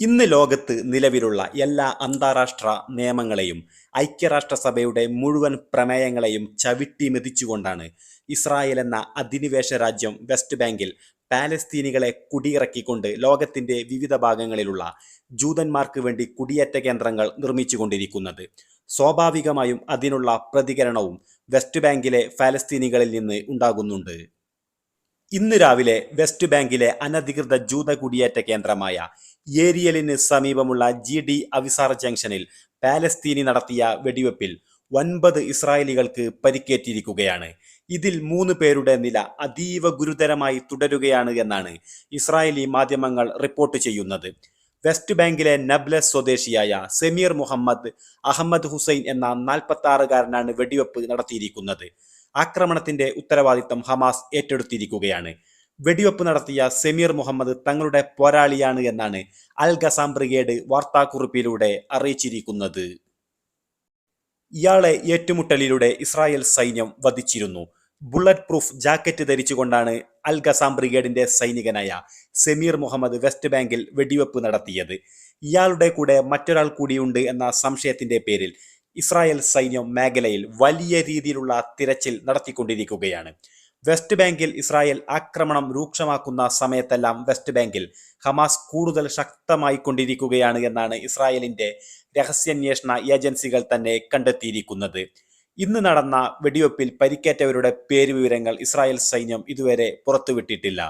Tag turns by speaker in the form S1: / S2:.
S1: ഇന്ന് ലോകത്ത് നിലവിലുള്ള എല്ലാ അന്താരാഷ്ട്ര നിയമങ്ങളെയും ഐക്യരാഷ്ട്രസഭയുടെ മുഴുവൻ പ്രമേയങ്ങളെയും ചവിട്ടി മെതിച്ചുകൊണ്ടാണ് ഇസ്രായേൽ എന്ന അധിനിവേശ രാജ്യം വെസ്റ്റ് ബാങ്കിൽ പാലസ്തീനികളെ കുടിയിറക്കിക്കൊണ്ട് ലോകത്തിന്റെ വിവിധ ഭാഗങ്ങളിലുള്ള ജൂതന്മാർക്ക് വേണ്ടി കുടിയേറ്റ കേന്ദ്രങ്ങൾ നിർമ്മിച്ചുകൊണ്ടിരിക്കുന്നത്. സ്വാഭാവികമായും അതിനുള്ള പ്രതികരണവും വെസ്റ്റ് ബാങ്കിലെ ഫലസ്തീനികളിൽ നിന്ന് ഉണ്ടാകുന്നുണ്ട്. ഇന്ന് രാവിലെ വെസ്റ്റ് ബാങ്കിലെ അനധികൃത ജൂത കുടിയേറ്റ കേന്ദ്രമായ ഏരിയലിന് സമീപമുള്ള ജി ഡി അവിസാർ ജംഗ്ഷനിൽ പാലസ്തീനി നടത്തിയ വെടിവെപ്പിൽ ഒൻപത് ഇസ്രായേലികൾക്ക് പരിക്കേറ്റിരിക്കുകയാണ്. ഇതിൽ മൂന്ന് പേരുടെ നില അതീവ ഗുരുതരമായി തുടരുകയാണ് എന്നാണ് ഇസ്രായേലി മാധ്യമങ്ങൾ റിപ്പോർട്ട് ചെയ്യുന്നത്. വെസ്റ്റ് ബാങ്കിലെ നബ്ലസ് സ്വദേശിയായ സെമീർ മുഹമ്മദ് അഹമ്മദ് ഹുസൈൻ എന്ന നാൽപ്പത്തി ആറുകാരനാണ് വെടിവെപ്പ് നടത്തിയിരിക്കുന്നത്. ആക്രമണത്തിന്റെ ഉത്തരവാദിത്തം ഹമാസ് ഏറ്റെടുത്തിരിക്കുകയാണ്. വെടിവെപ്പ് നടത്തിയ സെമീർ മുഹമ്മദ് തങ്ങളുടെ പോരാളിയാണ് എന്നാണ് അൽ ഗസാം ബ്രിഗേഡ് വാർത്താക്കുറിപ്പിലൂടെ അറിയിച്ചിരിക്കുന്നത്. ഇയാളെ ഏറ്റുമുട്ടലിലൂടെ ഇസ്രായേൽ സൈന്യം വധിച്ചിരുന്നു. ബുള്ളറ്റ് പ്രൂഫ് ജാക്കറ്റ് ധരിച്ചുകൊണ്ടാണ് അൽ ഖസാം ബ്രിഗേഡിന്റെ സൈനികനായ സെമീർ മുഹമ്മദ് വെസ്റ്റ് ബാങ്കിൽ വെടിവെപ്പ് നടത്തിയത്. ഇയാളുടെ കൂടെ മറ്റൊരാൾ കൂടിയുണ്ട് എന്ന സംശയത്തിന്റെ പേരിൽ ഇസ്രായേൽ സൈന്യം മേഖലയിൽ വലിയ രീതിയിലുള്ള തിരച്ചിൽ നടത്തിക്കൊണ്ടിരിക്കുകയാണ്. വെസ്റ്റ് ബാങ്കിൽ ഇസ്രായേൽ ആക്രമണം രൂക്ഷമാക്കുന്ന സമയത്തെല്ലാം വെസ്റ്റ് ബാങ്കിൽ ഹമാസ് കൂടുതൽ ശക്തമായി കൊണ്ടിരിക്കുകയാണ് എന്നാണ് ഇസ്രായേലിന്റെ രഹസ്യാന്വേഷണ ഏജൻസികൾ തന്നെ കണ്ടെത്തിയിരിക്കുന്നത്. ഇന്ന് നടന്ന വെടിവെപ്പിൽ പരിക്കേറ്റവരുടെ പേരുവിവരങ്ങൾ ഇസ്രായേൽ സൈന്യം ഇതുവരെ പുറത്തുവിട്ടിട്ടില്ല.